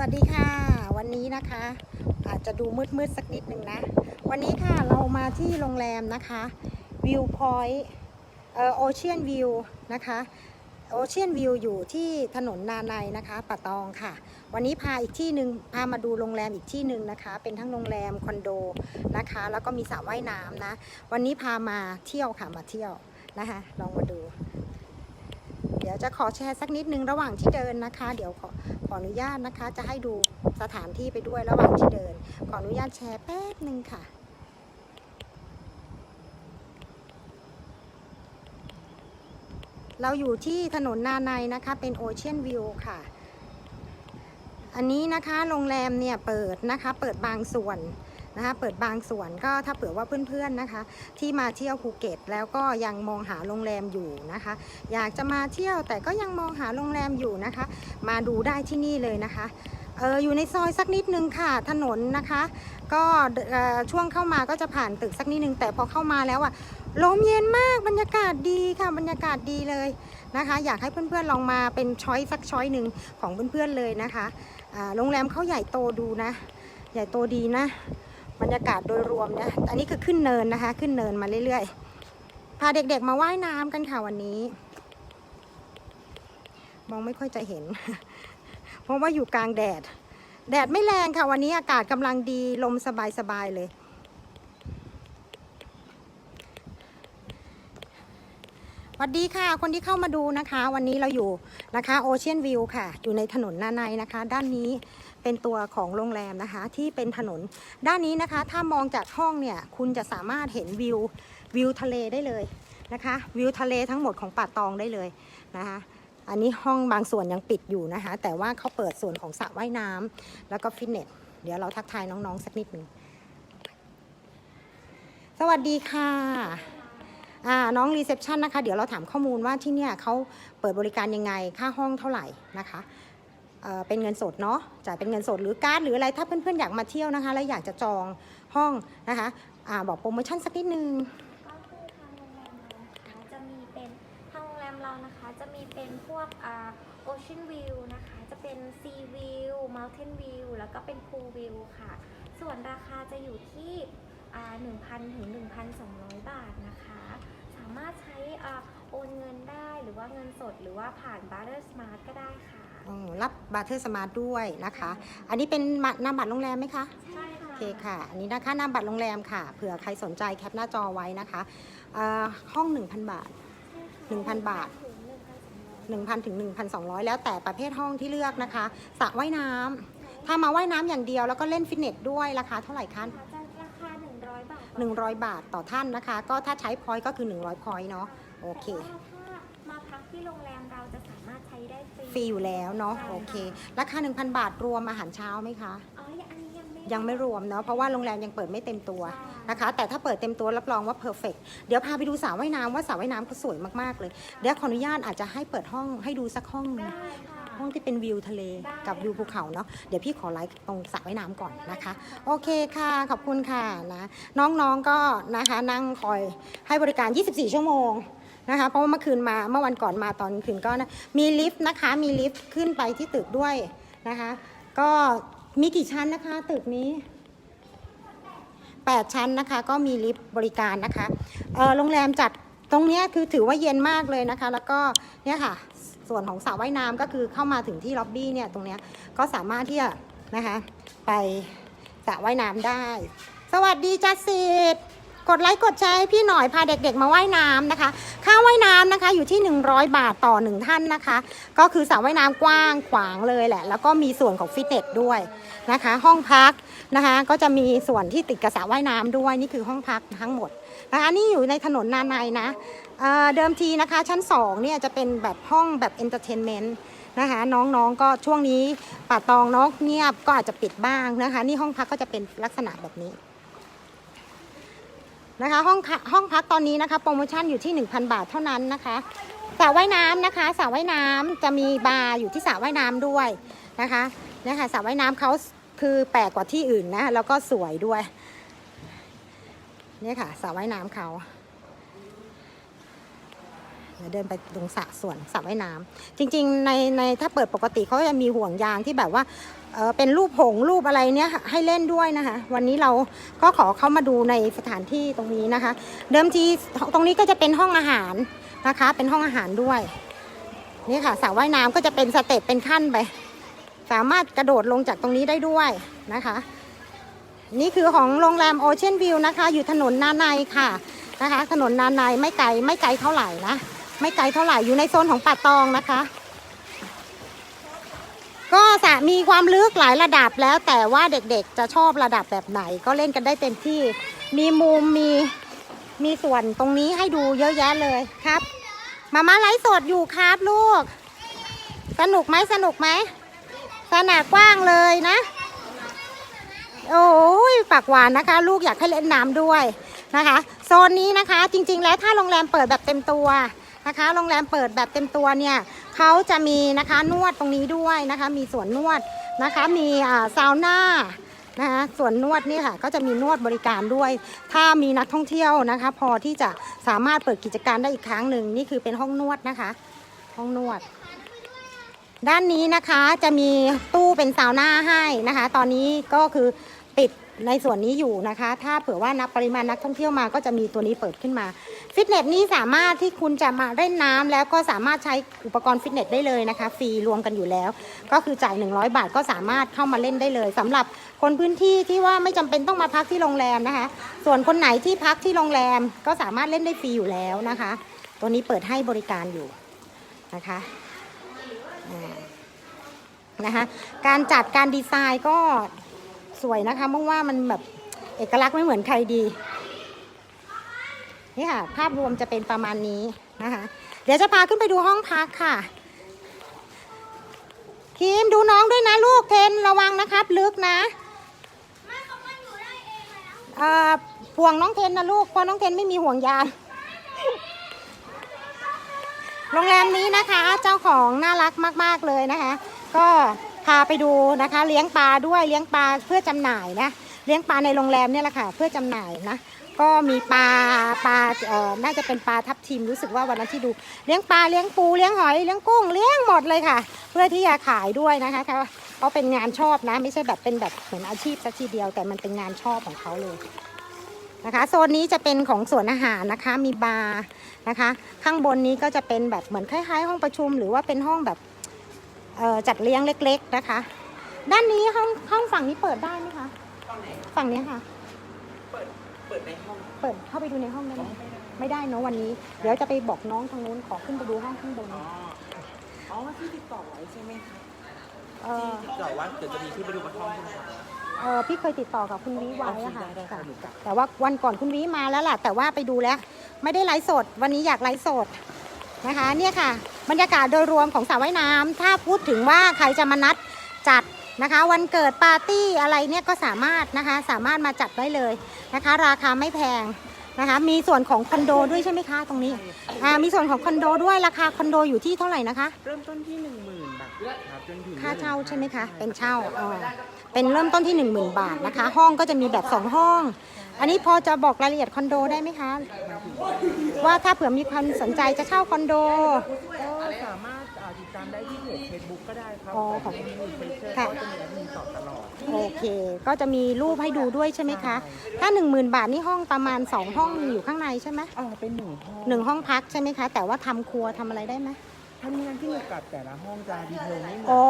วัสดีค่ะ วันนี้นะคะ อาจจะดูมืดมืดๆสักนิดหนึ่งนะ วันนี้ค่ะเรามาที่โรงแรมนะคะวิวพอยต์โอเชียนวิวนะคะโอเชียนวิวอยู่ที่ถนนนาในนะคะปะตองค่ะ วันนี้พาอีกที่หนึ่งพามาดูโรงแรมอีกที่หนึ่งนะคะ เป็นทั้งโรงแรมคอนโดนะคะ แล้วก็มีสระว่ายน้ำนะ วันนี้พามาเที่ยวค่ะมาเที่ยวนะคะ ลองมาดู ดี๋ยวจะขอแชร์สักนิดนึงระหว่างที่เดินนะคะ เดี๋ยวขอขออนุญาตนะคะ จะให้ดูสถานที่ไปด้วยระหว่างที่เดิน ขออนุญาตแชร์แป๊บหนึ่งค่ะเราอยู่ที่ถนนนาในนะคะเป็นโอเชียนวิวค่ะ อันนี้นะคะโรงแรมเนี่ยเปิดนะคะเปิดบางส่วน นะคะเปิดบางส่วนก็ถ้าเผื่อว่าเพื่อนๆนะคะ ที่มาเที่ยวภูเก็ต แล้วก็ยังมองหาโรงแรมอยู่นะคะ อยากจะมาเที่ยวแต่ก็ยังมองหาโรงแรมอยู่นะคะ มาดูได้ที่นี่เลยนะคะเอออยู่ในซอยสักนิดนึงค่ะถนนนะคะ ก็ช่วงเข้ามาก็จะผ่านตึกสักนิดนึง แต่พอเข้ามาแล้วอะลมเย็นมากบรรยากาศดีค่ะบรรยากาศดีเลยนะคะ อยากให้เพื่อนๆลองมาเป็นช้อยสักช้อยหนึ่งของเพื่อนๆเลยนะคะโรงแรมเขาใหญ่โตดูนะ ใหญ่โตดีนะ บรรยากาศโดยรวมเนี่ยอันนี้คือขึ้นเนินนะคะ ขึ้นเนินมาเรื่อยๆ พาเด็กๆมาว่ายน้ำกันค่ะวันนี้ มองไม่ค่อยจะเห็น เพราะว่าอยู่กลางแดด แดดไม่แรงค่ะวันนี้อากาศกำลังดีลมสบายๆเลยสวัสดีค่ะ คนที่เข้ามาดูนะคะ วันนี้เราอยู่นะคะโอเชียนวิวค่ะ อยู่ในถนนนาในนะคะ ด้านนี้ เป็นตัวของโรงแรมนะคะที่เป็นถนน ด้านนี้นะคะถ้ามองจากห้องเนี่ยคุณจะสามารถเห็นวิววิวทะเลได้เลยนะคะ วิวทะเลทั้งหมดของป่าตองได้เลยนะคะอันนี้ห้องบางส่วนยังปิดอยู่นะคะ แต่ว่าเขาเปิดส่วนของสระว่ายน้ำแล้วก็ฟิตเนส เดี๋ยวเราทักทายน้องๆสักนิดหนึ่งสวัสดีค่ะอ่าน้องรีเซพชันนะคะ เดี๋ยวเราถามข้อมูลว่าที่เนี่ยเขาเปิดบริการยังไง ค่าห้องเท่าไหร่นะคะ เป็นเงินสดเนาะจ่ายเป็นเงินสดหรือการ์ดหรืออะไรถ้าเพื่อนๆอยากมาเที่ยวนะคะ แล้วอยากจะจองห้องนะคะอ่าบอกโปรโมชั่นสักนิดนึงก็คือทางโรงแรมเรานะคะจะมีเป็นทางโรงแรมเรานะคะจะมีเป็นพวกอ่าโอเชียนวิวนะคะจะเป็นซีวิวมัลเทนวิวแล้วก็เป็นพูลวิวค่ะ ส่วนราคาจะอยู่ที่อ่า1,000ถึง1,200 บาทนะคะ สามารถใช้อ่าโอนเงินได้หรือว่าเงินสดหรือว่าผ่านบัตเตอร์สมาร์ทก็ได้ค่ะ รับบัตเทอร์สมาร์ทด้วยนะคะ อันนี้เป็นบัตรนามบัตรโรงแรมไหมคะใช่ค่ะโอเคค่ะ อันนี้นะคะนามบัตรโรงแรมค่ะเผื่อใครสนใจแคปหน้าจอไว้นะคะเอ่อห้อง 1,000 บาท 1,000 บาทถึง1,200 1,000ถึง1,200 แล้วแต่ประเภทห้องที่เลือกนะคะสระว่ายน้ำถ้ามาว่ายน้ำอย่างเดียวแล้วก็เล่นฟิตเนสด้วยราคาเท่าไหร่คะจะราคา 100 บาทต่อ100 บาทต่อท่านนะคะ ก็ถ้าใช้พอยต์ก็คือ 100พอยต์เนาะโอเคแต่ว่าถ้ามาพักที่โรงแรม ฟรีฟรีอยู่แล้วเนาะโอเค ราคา 1,000 บาทรวมอาหารเช้าไหมคะ อ๋ออันนี้ยังไม่ยังไม่รวมเนาะเพราะว่าโรงแรมยังเปิดไม่เต็มตัวใช่นะคะ แต่ถ้าเปิดเต็มตัวรับรองว่าเพอร์เฟกเดี๋ยวพาไปดูสระว่ายน้ำว่าสระว่ายน้ำเขาสวยมากๆเลย เดี๋ยวขออนุญาตอาจจะให้เปิดห้องให้ดูสักห้องหนึ่งได้ค่ะ ห้องที่เป็นวิวทะเลได้กับวิวภูเขาเนาะเดี๋ยวพี่ขอไลฟ์ตรงสระว่ายน้ำก่อนนะคะ โอเคค่ะขอบคุณค่ะนะน้องๆก็นะคะนั่งคอยให้บริการ 24 ชั่วโมง นะคะ เพราะว่าเมื่อคืนมาเมื่อวันก่อนมาตอนคืนก็นะมีลิฟต์นะคะ มีลิฟต์ขึ้นไปที่ตึกด้วยนะคะ ก็มีกี่ชั้นนะคะ ตึกนี้ 8 ชั้นนะคะ ก็มีลิฟต์บริการนะคะโรงแรมจัดตรงเนี้ยคือถือว่าเย็นมากเลยนะคะ แล้วก็เนี่ยค่ะ ส่วนของสระว่ายน้ำก็คือเข้ามาถึงที่ล็อบบี้เนี่ยตรงเนี้ยก็สามารถที่จะนะคะ ไปสระว่ายน้ำได้ สวัสดีจัสสิทธิ์ กดไลค์กดแชร์ให้พี่หน่อยพาเด็กๆมาว่ายน้ำนะคะ ค่าว่ายน้ำนะคะอยู่ที่ 100 บาทต่อหนึ่งท่านนะคะ ก็คือสระว่ายน้ำกว้างขวางเลยแหละ แล้วก็มีส่วนของฟิตเนสด้วยนะคะ ห้องพักนะคะ ก็จะมีส่วนที่ติดกับสระว่ายน้ำด้วยนี่คือห้องพักทั้งหมดนะคะนี่อยู่ในถนนนาในนะเเดิมทีนะคะ ชั้น2เนี่ยจะเป็นแบบห้องแบบเอนเตอร์เทนเมนต์นะคะน้องๆก็ช่วงนี้ป่าตองนาะเงียบก็อาจจะปิดบ้างนะคะ นี่ห้องพักก็จะเป็นลักษณะแบบนี้ นะคะห้องห้องพักตอนนี้นะคะโปรโมชั่นอยู่ที่ 1,000 บาทเท่านั้นนะคะสระว่ายน้ำนะคะสระว่ายน้ำจะมีบาร์อยู่ที่สระว่ายน้ำด้วยนะคะเนี่ยค่ะสระว่ายน้ำเขาคือแปลกกว่าที่อื่นนะแล้วก็สวยด้วยเนี่ยค่ะสระว่ายน้ำเขา เดี๋ยวเดินไปตรงสระส่วนสระว่ายน้ำจริงๆในในถ้าเปิดปกติเขาจะมีห่วงยางที่แบบว่าเออเป็นรูปหงส์รูปอะไรเนี้ยให้เล่นด้วยนะคะ วันนี้เราก็ขอเข้ามาดูในสถานที่ตรงนี้นะคะ เดิมทีตรงนี้ก็จะเป็นห้องอาหารนะคะ เป็นห้องอาหารด้วยนี่ค่ะสระว่ายน้ำก็จะเป็นสเต็ปเป็นขั้นไป สามารถกระโดดลงจากตรงนี้ได้ด้วยนะคะ นี่คือของโรงแรมโอเชียนวิวนะคะ อยู่ถนนนาในค่ะนะคะ ถนนนาในไม่ไกลไม่ไกลเท่าไหร่นะ ไม่ไกลเท่าไหร่อยู่ในโซนของป่าตองนะคะ ก็สะมีความลึกหลายระดับแล้วแต่ว่าเด็กๆจะชอบระดับแบบไหน ก็เล่นกันได้เต็มที่ มีมุมมีมีส่วนตรงนี้ให้ดูเยอะแยะเลยครับมาม่าไลฟ์สดอยู่ครับลูก สนุกไหมสนุกไหมสนามกว้างเลยนะ โอ้ยปากหวานนะคะ ลูกอยากให้เล่นน้ำด้วยนะคะ โซนนี้นะคะจริง ๆ แล้วถ้าโรงแรมเปิดแบบเต็มตัว นะคะ โรงแรมเปิดแบบเต็มตัวเนี่ยเขาจะมีนะคะนวดตรงนี้ด้วยนะคะ มีสวนนวดนะคะ มีอ่าซาวน่านะคะส่วนนวดนี่ค่ะก็จะมีนวดบริการด้วย ถ้ามีนักท่องเที่ยวนะคะ พอที่จะสามารถเปิดกิจการได้อีกครั้งหนึ่งนี่คือเป็นห้องนวดนะคะ ห้องนวด ด้านนี้นะคะจะมีตู้เป็นซาวน่าให้นะคะ ตอนนี้ก็คือ ในส่วนนี้อยู่นะคะ ถ้าเผื่อว่านับปริมาณนักท่องเที่ยวมาก็จะมีตัวนี้เปิดขึ้นมา ฟิตเนสนี่สามารถที่คุณจะมาเล่นน้ำแล้วก็สามารถใช้อุปกรณ์ฟิตเนสได้เลยนะคะ ฟรีรวมกันอยู่แล้ว ก็คือจ่าย 100 บาทก็สามารถเข้ามาเล่นได้เลยสำหรับคนพื้นที่ที่ว่าไม่จำเป็นต้องมาพักที่โรงแรมนะคะ ส่วนคนไหนที่พักที่โรงแรมก็สามารถเล่นได้ฟรีอยู่แล้วนะคะ ตัวนี้เปิดให้บริการอยู่นะคะอ่านะคะ การจัดการดีไซน์ก็ สวยนะคะมองว่ามันแบบเอกลักษณ์ไม่เหมือนใครดี นี่ค่ะ ภาพรวมจะเป็นประมาณนี้นะคะ เดี๋ยวจะพาขึ้นไปดูห้องพักค่ะคิมดูน้องด้วยนะลูกเทนระวังนะครับ ลึกนะเอ่อห่วงน้องเทนนะลูกเพราะน้องเทนไม่มีห่วงยางโรงแรมนี้นะคะ เจ้าของน่ารักมาก ๆ เลยนะคะ ก็ พาไปดูนะคะ เลี้ยงปลาด้วยเลี้ยงปลาเพื่อจำหน่ายนะเลี้ยงปลาในโรงแรมเนี่ยแหละค่ะเพื่อจำหน่ายนะก็มีปลาปลาเอ่อน่าจะเป็นปลาทับทิมรู้สึกว่าวันนั้นที่ดูเลี้ยงปลาเลี้ยงปูเลี้ยงหอยเลี้ยงกุ้งเลี้ยงหมดเลยค่ะ เพื่อที่จะขายด้วยนะคะเขาเขาเป็นงานชอบนะ ไม่ใช่แบบเป็นแบบเหมือนอาชีพสักทีเดียว แต่มันเป็นงานชอบของเขาเลยนะคะโซนนี้จะเป็นของสวนอาหารนะคะมีบาร์นะคะ ข้างบนนี้ก็จะเป็นแบบเหมือนคล้ายๆ ห้องประชุม หรือว่าเป็นห้องแบบ จัดเลี้ยงเล็ก ๆนะคะ ด้านนี้ห้องห้องฝั่งนี้เปิดได้ไหมคะฝั่งนี้ค่ะ เปิด เปิดในห้อง เปิดเข้าไปดูในห้องได้ไหมไม่ได้เนอะวันนี้ เดี๋ยวจะไปบอกน้องทางนู้นขอขึ้นไปดูห้องข้างบนอ๋ออ๋อที่ติดต่อไว้ใช่ไหมครับเออติดต่อว่าเดี๋ยวจะมีที่ไปดูบนห้องใช่ไหมครับเออพี่เคยติดต่อกับคุณวิไว้อะค่ะได้ได้ได้ค่ะหนูกลับแต่ว่าวันก่อนคุณวิมาแล้วล่ะ แต่ว่าไปดูแล้ว ไม่ได้ไลฟ์สด วันนี้อยากไลฟ์สด นะคะเนี่ยค่ะ บรรยากาศโดยรวมของสระว่ายน้ำถ้าพูดถึงว่าใครจะมานัดจัดนะคะ วันเกิดปาร์ตี้อะไรเนี่ยก็สามารถนะคะสามารถมาจัดได้เลยนะคะ ราคาไม่แพงนะคะ มีส่วนของคอนโดด้วยใช่ไหมคะตรงนี้อ่ามีส่วนของคอนโดด้วยราคาคอนโดอยู่ที่เท่าไหร่นะคะ เริ่มต้นที่หนึ่งหมื่นบาทครับจนถึงค่าเช่าใช่ไหมคะ เป็นเช่าอ๋อเป็นเริ่มต้นที่ 1 0,000 บาทนะคะ ห้องก็จะมีแบบ 2 ห้อง อันนี้พอจะบอกรายละเอียดคอนโดได้ไหมคะ ว่าถ้าเผื่อมีคนสนใจจะเช่าคอนโดก็สามารถอ่าติดตามได้ที่เพจเฟซบุ๊กก็ได้ครับอ๋อของมีเพจเชอร์ค่ะก็จะมีแอดมินตอบตลอด โอเค ก็จะมีรูปให้ดูด้วยใช่ไหมคะ ถ้า 10,000 บาทนี่ห้องประมาณ 2 ห้องอยู่ข้างในใช่ไหมอ่าเป็นหนึ่งห้องหนึ่งห้องพักใช่ไหมคะ แต่ว่าทำครัวทำอะไรได้ไหม ทำงานที่เกี่กับแต่ละห้องจะดีเทลไม่เหมือนอ๋อ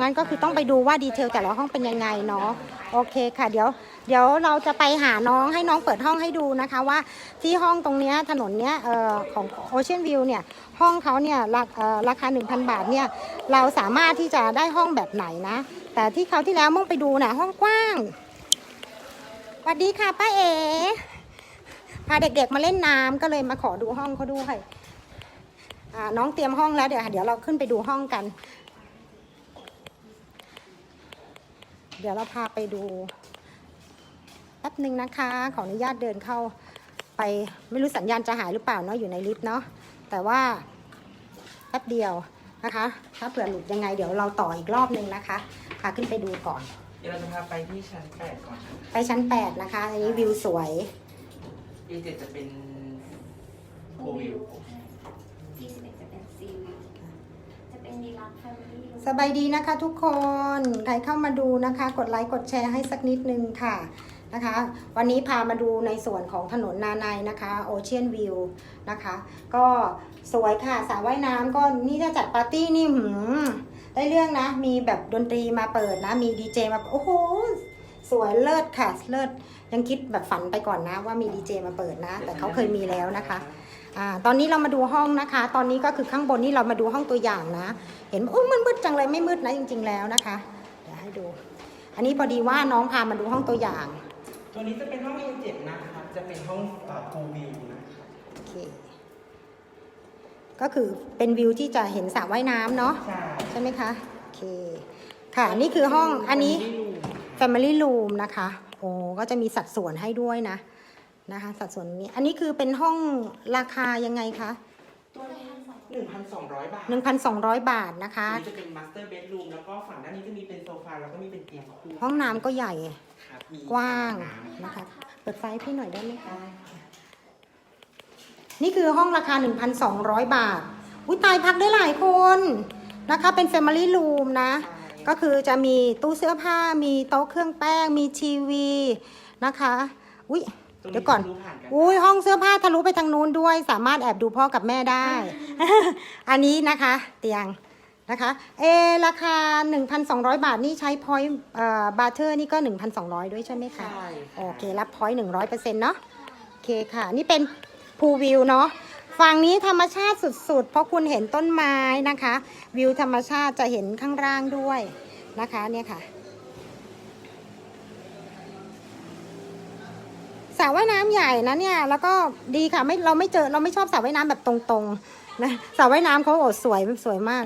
งั้นก็คือต้องไปดูว่าดีเทลแต่ละห้องเป็นยังไงเนาะ โอเคค่ะ เดี๋ยว เดี๋ยวเราจะไปหาน้องให้น้องเปิดห้องให้ดูนะคะว่าที่ห้องตรงเนี้ยถนนเนี้ยเอ่อของ Ocean View เนี่ย ห้องเขาเนี่ยราเอ่อราคา 1,000 บาทเนี่ย เราสามารถที่จะได้ห้องแบบไหนนะ แต่ที่เขาวที่แล้วมุ่งไปดูน่ะห้องกว้างสวัสดีค่ะป้าเอ๋ พาเด็กๆมาเล่นน้ำก็เลยมาขอดูห้องเขาด้วยอ่า น้องเตรียมห้องแล้วเดี๋ยวเดี๋ยวเราขึ้นไปดูห้องกัน เดี๋ยวเราพาไปดูแป๊บหนึ่งนะคะ ขออนุญาตเดินเข้าไปไม่รู้สัญญาณจะหายหรือเปล่าเนาะอยู่ในลิฟต์เนาะแต่ว่าแป๊บเดียวนะคะ ถ้าเผื่อหลุดยังไงเดี๋ยวเราต่ออีกรอบหนึ่งนะคะพาขึ้นไปดูก่อน เดี๋ยวเราจะพาไปที่ชั้นแปดก่อนครับไปชั้น8นะคะอันนี้วิวสวย ที่เจ็ดจะเป็นโควิว สบรีรักแฟมิลี่สบายดีนะคะทุกคนใครเข้ามาดูนะคะ กดไลค์กดแชร์ให้สักนิดนึงค่ะนะคะ วันนี้พามาดูในส่วนของถนนนาในนะคะ Ocean View นะคะ ก็สวยค่ะสระว่ายน้ำก็นี่ถ้าจัดปาร์ตี้นี่หืมได้เรื่องนะ มีแบบดนตรีมาเปิดนะ มีดีเจมาโอ้โหสวยเลิศค่ะ เลิศยังคิดแบบฝันไปก่อนนะว่ามีดีเจมาเปิดนะ แต่เขาเคยมีแล้วนะคะ อ่าตอนนี้เรามาดูห้องนะคะ ตอนนี้ก็คือข้างบนนี่เรามาดูห้องตัวอย่างนะ เห็นโอ้มันมืดจังเลยไม่มืดนะจริง ๆ แล้วนะคะ เดี๋ยวให้ดู อันนี้พอดีว่าน้องพามาดูห้องตัวอย่าง ตัวนี้จะเป็นห้อง A7 นะครับจะเป็นห้องพูลวิวนะครับโอเค ก็คือเป็นวิวที่จะเห็นสระว่ายน้ำเนาะใช่ใช่ไหมคะโอเค ค่ะนี่คือห้องอันนี้ Family Room นะคะ โอ้ก็จะมีสัดส่วนให้ด้วยนะ นะคะ สัดส่วนนี้ อันนี้คือเป็นห้องราคายังไงคะตัวนี้1,200บาท1,200 บาทนะคะอันนี้จะเป็นมาสเตอร์เบดรูมแล้วก็ฝั่งด้านนี้จะมีเป็นโซฟาแล้วก็มีเป็นเตียงคู่ห้องน้ำก็ใหญ่ครับมีกว้างน้ำนะคะ เปิดไฟให้พี่หน่อยได้ไหมคะ นี่คือห้องราคา 1,200 บาท อุ้ยตายพักได้หลายคนนะคะ เป็น Family Room นะ ก็คือจะมีตู้เสื้อผ้า มีโต๊ะเครื่องแป้ง มีทีวีนะคะ อุ้ยตรง เดี๋ยวก่อนดูผ่านกันอุ้ยห้องเสื้อผ้าทะลุไปทางนู้นด้วย สามารถแอบดูพ่อกับแม่ได้ อันนี้นะคะ เตียงนะคะเออราคา 1,200 บาทนี่ใช้พอยต์บาร์เทอร์นี่ก็ 1,200 ด้วยใช่ไหมคะใช่โอเค รับพอยต์100%เนาะโอเคค่ะ นี่เป็นพูวิวเนาะฝั่งนี้ธรรมชาติสุดๆ เพราะคุณเห็นต้นไม้นะคะ วิวธรรมชาติจะเห็นข้างล่างด้วยนะคะเนี่ยค่ะ ระว่ายน้ำใหญ่นะเนี่ย แล้วก็ดีค่ะไม่เราไม่เจอเราไม่ชอบสระว่ายน้ำแบบตรงๆนะสระว่ายน้ำเขาโอ้สวยสวยมาก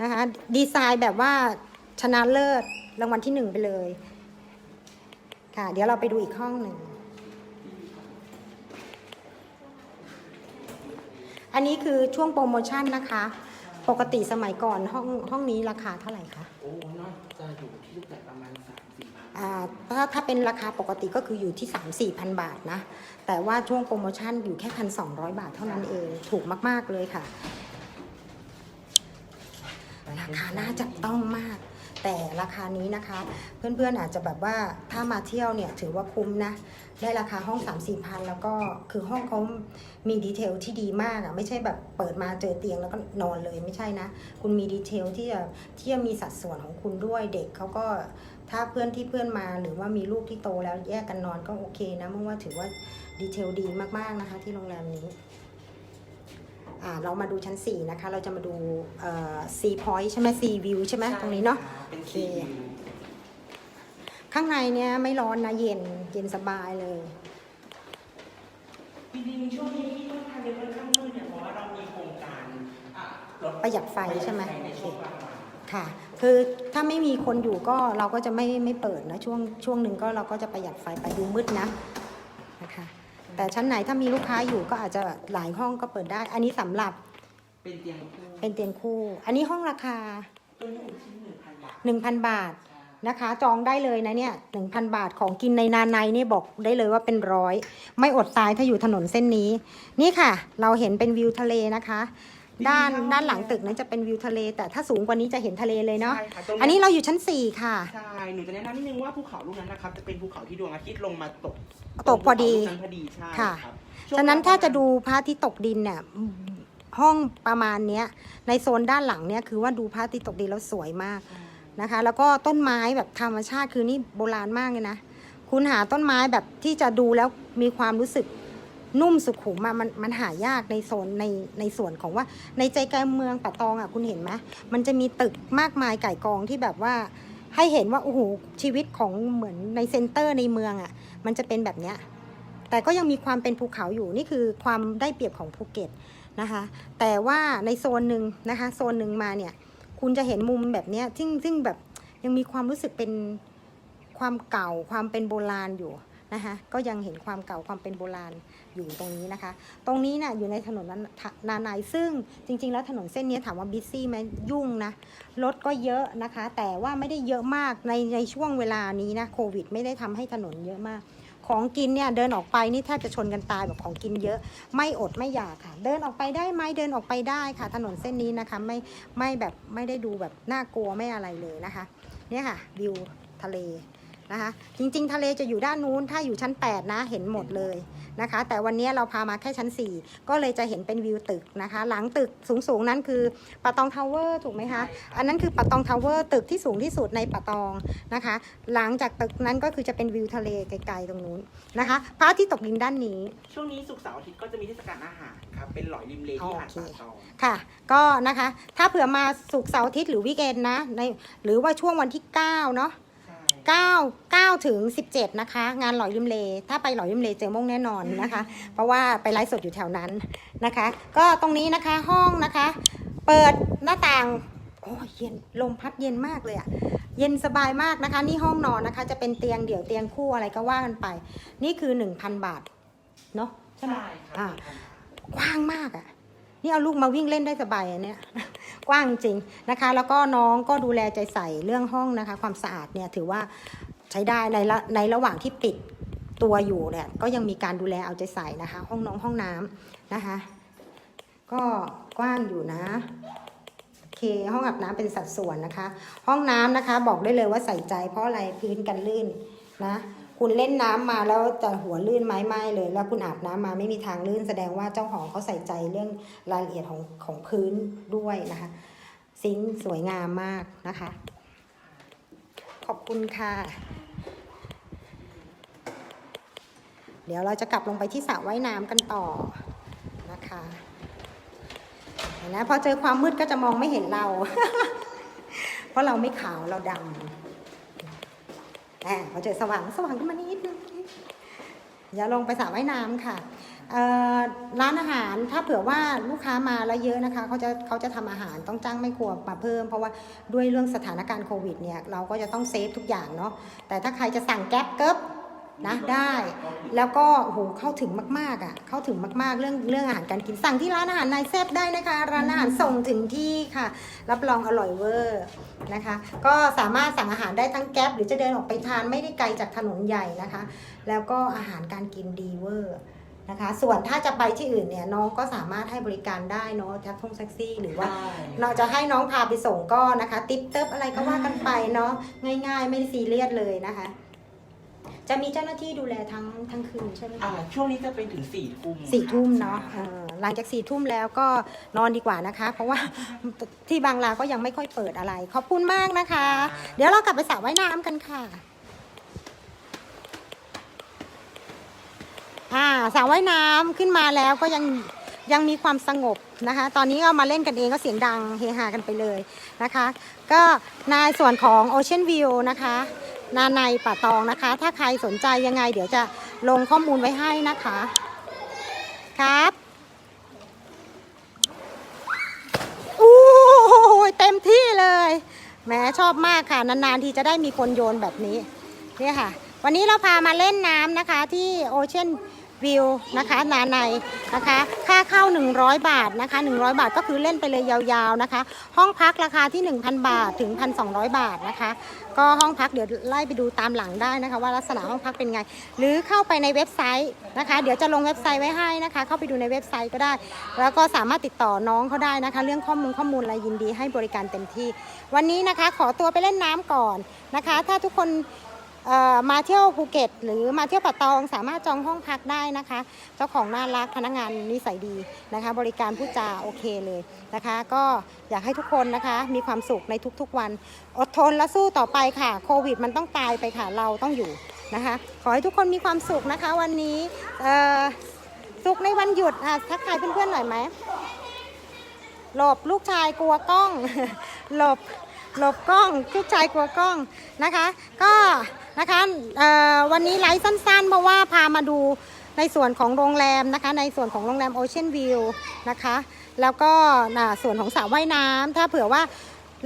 นะคะ ดีไซน์แบบว่าชนะเลิศรางวัลที่หนึ่งไปเลย ค่ะ เดี๋ยวเราไปดูอีกห้องหนึ่งอันนี้คือช่วงโปรโมชั่นนะคะ ปกติสมัยก่อนห้องห้องนี้ราคาเท่าไหร่คะ โอ้น่าจะอยู่ที่แต่ประมาณ ถ้าถ้าเป็นราคาปกติก็คืออยู่ที่ 3 4พันบาทนะ แต่ว่าช่วงโปรโมชั่นอยู่แค่พันสองบาทเท่านั้นเอง ถูกมาก ๆ เลยค่ะ ราคาน่าจับต้องมาก แต่ราคานี้นะคะ เพื่อนๆอาจจะแบบว่าถ้ามาเที่ยวเนี่ยถือว่าคุ้มนะ ได้ราคาห้อง 3 4พันแล้วก็คือห้องเขามีดีเทลที่ดีมากอะไม่ใช่แบบเปิดมาเจอเตียงแล้วก็นอนเลยไม่ใช่นะ คุณมีดีเทลที่จะที่จะมีสัดส่วนของคุณด้วยเด็กเขาก็ถ้าเพื่อนที่เพื่อนมาหรือว่ามีลูกที่โตแล้วแยกกันนอนก็โอเคนะเมึงว่าถือว่าดีเทลดีมากๆนะคะ ที่โรงแรมนี้ เรามาดูชั้น 4 นะคะ เราจะมาดูเอ่อ Sea Point ใช่ไหม Sea View ใช่ไหมตรงนี้เนาะเป็นโอเคซีวิวข้างในเนี่ยไม่ร้อนนะเย็นเย็นสบายเลยจริงๆช่วงนี้ที่ค่อนข้างเยอะค่อนข้างมืดเนี่ยเพราะว่าเรามีโครงการอะลดประหยัดไฟใช่ไหมในช่วงกลางวันค่ะ คือถ้าไม่มีคนอยู่ก็เราก็จะไม่ไม่เปิดนะช่วงช่วงหนึ่งก็เราก็จะประหยัดไฟไปดูมืดนะนะคะ แต่ชั้นไหนถ้ามีลูกค้าอยู่ก็อาจจะหลายห้องก็เปิดได้ อันนี้สำหรับเป็นเตียงคู่เป็นเตียงคู่ อันนี้ห้องราคาตัวนี้อยู่ที่หนึ่งพันบาท1,000บาทนะคะ จองได้เลยนะเนี่ย1,000บาทของกินในนานในนี่บอกได้เลยว่าเป็นร้อย ไม่อดตายถ้าอยู่ถนนเส้นนี้ นี่ค่ะ เราเห็นเป็นวิวทะเลนะคะ ด้านด้านหลังตึกนั้นจะเป็นวิวทะเล แต่ถ้าสูงกว่านี้จะเห็นทะเลเลยเนาะ ใช่ค่ะตรงอันนี้เราอยู่ชั้น 4 ค่ะ ใช่ หนูจะแนะนำนิดนึงว่าภูเขาลูกนั้นนะครับ จะเป็นภูเขาที่ดวงอาทิตย์ลงมาตกตกพอดีภูเขาลูกนั้นพอดี ใช่ค่ะ รับช่วงฉะนั้นถ้าจะประมณดูพระอาทิตย์ตกดินเนี่ยห้องประมาณเนี้ยในโซนด้านหลังเนี่ยคือว่าดูพระอาทิตย์ตกดินแล้วสวยมาก นะคะ แล้วก็ต้นไม้แบบธรรมชาติคือนี่โบราณมากเลยนะ คุณหาต้นไม้แบบที่จะดูแล้วมีความรู้สึก นุ่มสุขุมมันมันหายากในโซนในในส่วนของว่า ในใจกลางเมืองปะตองอะคุณเห็นไหมมันจะมีตึกมากมายไก่กองที่แบบว่า ให้เห็นว่าโอ้โหชีวิตของเหมือนในเซ็นเตอร์ในเมืองอะ มันจะเป็นแบบเนี้ยแต่ก็ยังมีความเป็นภูเขาอยู่นี่คือความได้เปรียบของภูเก็ตนะคะ แต่ว่าในโซนหนึ่งนะคะโซนหนึ่งมาเนี่ย คุณจะเห็นมุมแบบเนี้ยซึ่งซึ่งแบบยังมีความรู้สึกเป็นความเก่าความเป็นโบราณอยู่นะคะก็ยังเห็นความเก่าความเป็นโบราณ อยู่ตรงนี้นะคะ ตรงนี้น่ะอยู่ในถนนนานาในซึ่งจริง ๆ แล้วถนนเส้นนี้ถามว่าบิซี่ไหมยุ่งนะรถก็เยอะนะคะ แต่ว่าไม่ได้เยอะมากในในช่วงเวลานี้นะโควิด ไม่ได้ทำให้ถนนเยอะมาก ของกินเนี่ยเดินออกไปนี่แทบจะชนกันตายแบบของกินเยอะ ไม่อดไม่อยากค่ะ เดินออกไปได้ไหมเดินออกไปได้ค่ะ ถนนเส้นนี้นะคะไม่ไม่แบบไม่ได้ดูแบบน่ากลัวไม่อะไรเลยนะคะ เนี่ยค่ะวิวทะเล นะคะ จริง ๆ ทะเลจะอยู่ด้านนู้น ถ้าอยู่ชั้น 8 นะ เห็นหมดเลยนะคะ แต่วันนี้เราพามาแค่ชั้น 4 ก็เลยจะเห็นเป็นวิวตึกนะคะ หลังตึกสูง ๆ นั้นคือปะตองทาวเวอร์ถูกไหมคะ อันนั้นคือปะตองทาวเวอร์ตึกที่สูงที่สุดในปะตองนะคะ หลังจากตึกนั้นก็คือจะเป็นวิวทะเลไกลๆตรงนู้นนะคะพระอาทิตย์ตกดินด้านนี้ ช่วงนี้สุกร์เสาร์อาทิตย์ก็จะมีเทศกาลอาหารครับ เป็นหลอยริมเลที่หาดป่าตองค่ะ ก็นะคะ ถ้าเผื่อมาสุกร์เสาร์อาทิตย์หรือวีคเอนนะในหรือว่าช่วงวันที่9เนาะใช่ 9 9ถึง17 นะคะ งานหลอยริมเล ถ้าไปหลอยริมเลเจอโมงแน่นอนนะคะ เพราะว่าไปไลฟ์สดอยู่แถวนั้นนะคะ ก็ตรงนี้นะคะห้องนะคะ เปิดหน้าต่างโอ้ยเย็นลมพัดเย็นมากเลยอะเย็นสบายมากนะคะ นี่ห้องนอนนะคะ จะเป็นเตียงเดี่ยวเตียงคู่อะไรก็ว่ากันไป นี่คือ 1,000 บาทเนาะใช่ไหมใช่ครัอ่าบกว้างมากอะ่ะ นี่เอาลูกมาวิ่งเล่นได้สบายอันเนี้ยกว้างจริงนะคะ แล้วก็น้องก็ดูแลใจใส่เรื่องห้องนะคะ ความสะอาดเนี่ยถือว่าใช้ได้ในระในระหว่างที่ปิดตัวอยู่เนี่ยก็ยังมีการดูแลเอาใจใส่นะคะ ห้องน้องห้องน้ำนะคะ ก็กว้างอยู่นะโอเคห้องอาบน้ำเป็นสัดส่วนนะคะ ห้องน้ำนะคะ บอกได้เลยว่าใส่ใจเพราะอะไรพื้นกันลื่นนะ คุณเล่นน้ำมาแล้วจะหัวลื่นไหมไม่เลย แล้วคุณอาบน้ำมาไม่มีทางลื่นแสดงว่าเจ้าของเขาใส่ใจเรื่องรายละเอียดของของพื้นด้วยนะคะ ซิงสวยงามมากนะคะ ขอบคุณค่ะ เดี๋ยวเราจะกลับลงไปที่สระว่ายน้ำกันต่อนะคะเห็นนะพอเจอความมืดก็จะมองไม่เห็นเรา เพราะเราไม่ขาวเราดำ อ่าพอเจอสว่างสว่างขึ้นมานิดนึงอย่าลงไปสระว่ายน้ำค่ะร้านอาหารถ้าเผื่อว่าลูกค้ามาแล้วเยอะนะคะเขาจะเขาจะทำอาหารต้องจ้างไม่ครัวมาเพิ่ม เพราะว่าด้วยเรื่องสถานการณ์โควิดเนี่ยเราก็จะต้องเซฟทุกอย่างเนาะแต่ถ้าใครจะสั่งแก๊ปเกิบ นะได้ แล้วก็โอ้โหเข้าถึงมากๆอะเข้าถึงมากๆเรื่องเรื่องอาหารการกินสั่งที่ร้านอาหารนายแซบได้นะคะ ร้านอาหารส่งถึงที่ค่ะ รับรองอร่อยเวอร์นะคะ ก็สามารถสั่งอาหารได้ทั้งแก๊ปหรือจะเดินออกไปทานไม่ได้ไกลจากถนนใหญ่นะคะ แล้วก็อาหารการกินดีเวอร์นะคะส่วนถ้าจะไปที่อื่นเนี่ยน้องก็สามารถให้บริการได้เนาะแท็บทงแท็กซี่ หรือว่าเราจะให้น้องพาไปส่งก็นะคะ ติ๊บเติบอะไรก็ว่ากันไปเนาะง่าย ๆ ไม่ได้ซีเรียสเลยนะคะ จะมีเจ้าหน้าที่ดูแลทั้งทั้งคืนใช่ไหมอ่าคะช่วงนี้จะเป็นถึงสี่ทุ่มสี่ทุ่มเนาะเออหลังจากสี่ทุ่มแล้วก็นอนดีกว่านะคะ เพราะว่า ที่บางลาก็ยังไม่ค่อยเปิดอะไร ขอบคุณมากนะคะ เดี๋ยวเรากลับไปสระว่ายน้ำกันค่ะ อ่าสระว่ายน้ำขึ้นมาแล้วก็ยังยังมีความสงบนะคะ ตอนนี้ก็มาเล่นกันเองก็เสียงดังเฮฮากันไปเลยนะคะ ก็ในส่วนของ Ocean View นะคะ นาในป่าตองนะคะ ถ้าใครสนใจยังไง เดี๋ยวจะลงข้อมูลไว้ให้นะคะ ครับอู้หูเต็มที่เลยแหมชอบมากค่ะ นานๆทีจะได้มีคนโยนแบบนี้เนี่ยค่ะ วันนี้เราพามาเล่นน้ำนะคะที่ Ocean View นะคะ นาในนะคะ ค่าเข้า 100 บาทนะคะ 100 บาทก็คือเล่นไปเลยยาวๆนะคะ ห้องพักราคาที่ 1,000 บาทถึง 1,200 บาทนะคะ ก็ห้องพักเดี๋ยวไล่ไปดูตามหลังได้นะคะ ว่าลักษณะห้องพักเป็นไง หรือเข้าไปในเว็บไซต์นะคะ เดี๋ยวจะลงเว็บไซต์ไว้ให้นะคะ เข้าไปดูในเว็บไซต์ก็ได้ แล้วก็สามารถติดต่อน้องเขาได้นะคะ เรื่องข้อมูลข้อมูลอะไรยินดีให้บริการเต็มที่ วันนี้นะคะขอตัวไปเล่นน้ำก่อนนะคะ ถ้าทุกคน มาเที่ยวภูเก็ต หรือมาเที่ยวป่าตองสามารถจองห้องพักได้นะคะ เจ้าของน่ารักพนักงานนิสัยดีนะคะ บริการผู้จาโอเคเลยนะคะ ก็อยากให้ทุกคนนะคะ มีความสุขในทุกๆวัน อดทนและสู้ต่อไปค่ะโควิด มันต้องตายไปค่ะเราต้องอยู่นะคะ ขอให้ทุกคนมีความสุขนะคะ วันนี้สุขในวันหยุดอะทักทายเพื่อนๆหน่อยไหมหลบลูกชายกลัวกล้องหลบหลบกล้องลูกชายกลัวกล้องนะคะ ก็ นะคะวันนี้ไลฟ์สั้นๆ เพราะว่าพามาดูในส่วนของโรงแรมนะคะ ในส่วนของโรงแรมโอเชียนวิวนะคะ แล้วก็ส่วนของสระว่ายน้ำถ้าเผื่อว่า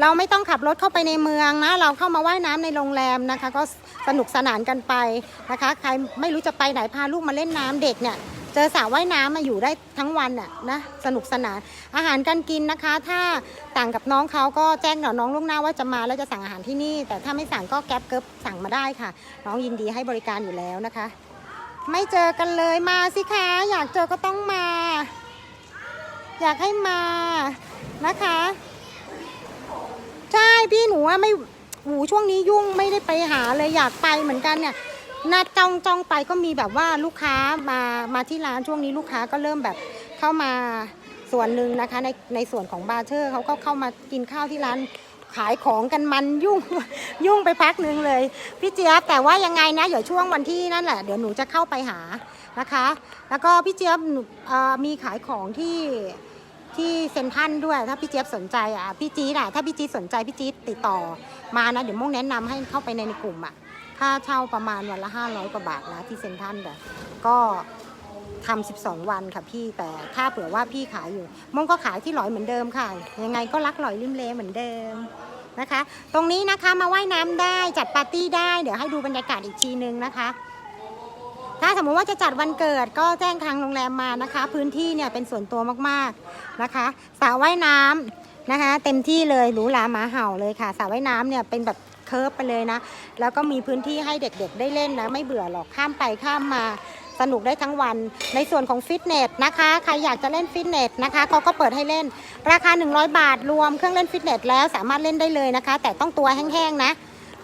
เราไม่ต้องขับรถเข้าไปในเมืองนะ เราเข้ามาว่ายน้ำในโรงแรมนะคะ ก็สนุกสนานกันไปนะคะ ใครไม่รู้จะไปไหนพาลูกมาเล่นน้ำเด็กเนี่ย จอสระว่ายน้ำมาอยู่ได้ทั้งวันน่ะนะสนุกสนานอาหารการกินนะคะ ถ้าต่างกับน้องเขาก็แจ้งกับน้องล่วงหน้าว่าจะมาแล้วจะสั่งอาหารที่นี่ แต่ถ้าไม่สั่งก็แก๊ปเกิบสั่งมาได้ค่ะ น้องยินดีให้บริการอยู่แล้วนะคะ ไม่เจอกันเลยมาสิคะอยากเจอก็ต้องมา อยากให้มานะคะใช่พี่หนูว่าไม่หูช่วงนี้ยุ่งไม่ได้ไปหาเลยอยากไปเหมือนกันเนี่ย นัดจ้องจ้องไปก็มีแบบว่าลูกค้ามามาที่ร้านช่วงนี้ลูกค้าก็เริ่มแบบเข้ามาส่วนหนึ่งนะคะ ในในส่วนของบาร์เทอร์เขาก็เข้ามากินข้าวที่ร้านขายของกันมันยุ่งยุ่งไปพักหนึ่งเลย พี่เจี๊ยบแต่ว่ายังไงนะเดี๋ยวช่วงวันที่นั่นแหละเดี๋ยวหนูจะเข้าไปหานะคะ แล้วก็พี่เจี๊ยบหนูมีขายของที่ที่เซ็นทรัลด้วยถ้าพี่เจี๊ยบสนใจอะพี่จี๊ดอะถ้าพี่จี๊ดสนใจพี่จี๊ดติดต่อมานะเดี๋ยวมุ่งแนะนำให้เข้าไปในในกลุ่มอะ ค่าเช่าประมาณวันละ 500 กว่าบาทนะที่เซ็นทรัลแต่ก็ทำ 12 วันค่ะพี่แต่ถ้าเผื่อว่าพี่ขายอยู่มงก็ขายที่หลอยเหมือนเดิมค่ะ ยังไงก็รักหลอยริมเลเหมือนเดิมนะคะ ตรงนี้นะคะมาว่ายน้ำได้จัดปาร์ตี้ได้เดี๋ยวให้ดูบรรยากาศอีกทีนึงนะคะ ถ้าสมมติว่าจะจัดวันเกิดก็แจ้งทางโรงแรมมานะคะ พื้นที่เนี่ยเป็นส่วนตัวมากๆนะคะสระว่ายน้ำนะคะ เต็มที่เลยหรูหราหมาเห่าเลยค่ะสระว่ายน้ำเนี่ยเป็นแบบ เคิร์ฟไปเลยนะ แล้วก็มีพื้นที่ให้เด็กๆได้เล่นนะ ไม่เบื่อหรอกข้ามไปข้ามมาสนุกได้ทั้งวัน ในส่วนของฟิตเนสนะคะ ใครอยากจะเล่นฟิตเนสนะคะเขาก็เปิดให้เล่น ราคา 100 บาทรวมเครื่องเล่นฟิตเนสแล้วสามารถเล่นได้เลยนะคะ แต่ต้องตัวแห้งๆนะ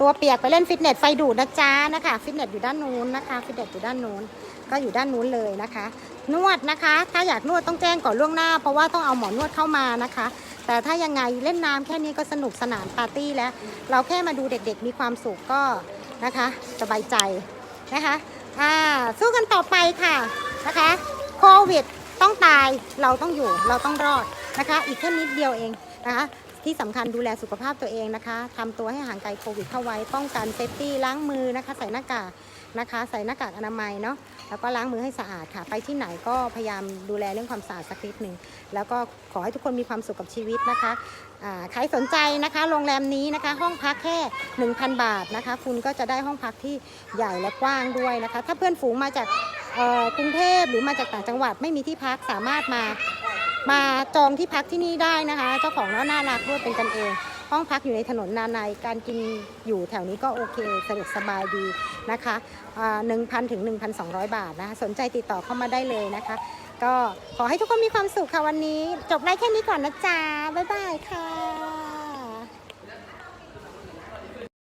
ตัวเปียกไปเล่นฟิตเนสไฟดูดนะจ๊ะนะคะฟิตเนสอยู่ด้านนู้นนะคะฟิตเนสอยู่ด้านนู้นก็อยู่ด้านนู้นเลยนะคะ นวดนะคะ ถ้าอยากนวดต้องแจ้งก่อนล่วงหน้า เพราะว่าต้องเอาหมอนวดเข้ามานะคะ แต่ถ้ายังไงเล่นน้ำแค่นี้ก็สนุกสนานปาร์ตี้แล้ว เราแค่มาดูเด็กๆมีความสุขก็นะคะสบายใจนะคะอ่าสู้กันต่อไปค่ะนะคะโควิดต้องตายเราต้องอยู่เราต้องรอดนะคะ อีกแค่นิดเดียวเองนะคะที่สำคัญดูแลสุขภาพตัวเองนะคะทำตัวให้ห่างไกลโควิดเข้าไว้ ป้องกันเซฟตี้ล้างมือนะคะ ใส่หน้ากาก นะคะ ใส่หน้ากากอนามัยเนาะแล้วก็ล้างมือให้สะอาดค่ะ ไปที่ไหนก็พยายามดูแลเรื่องความสะอาดสักนิดหนึ่งแล้วก็ขอให้ทุกคนมีความสุขกับชีวิตนะคะใครสนใจนะคะ โรงแรมนี้นะคะ ห้องพักแค่ 1,000 บาทนะคะ คุณก็จะได้ห้องพักที่ใหญ่และกว้างด้วยนะคะ ถ้าเพื่อนฝูงมาจากกรุงเทพหรือมาจากต่างจังหวัดไม่มีที่พักสามารถมามาจองที่พักที่นี่ได้นะคะ เจ้าของก็น่ารักด้วยเป็นกันเอง ห้องพักอยู่ในถนนนาในการกินอยู่แถวนี้ก็โอเคสะดวกสบายดีนะคะหนึ่งพันถึง 1,200 บาทนะคะสนใจติดต่อเข้ามาได้เลยนะคะ ก็ขอให้ทุกคนมีความสุขค่ะวันนี้ จบไลฟ์แค่นี้ก่อนนะจ๊ะบ๊ายบายค่ะ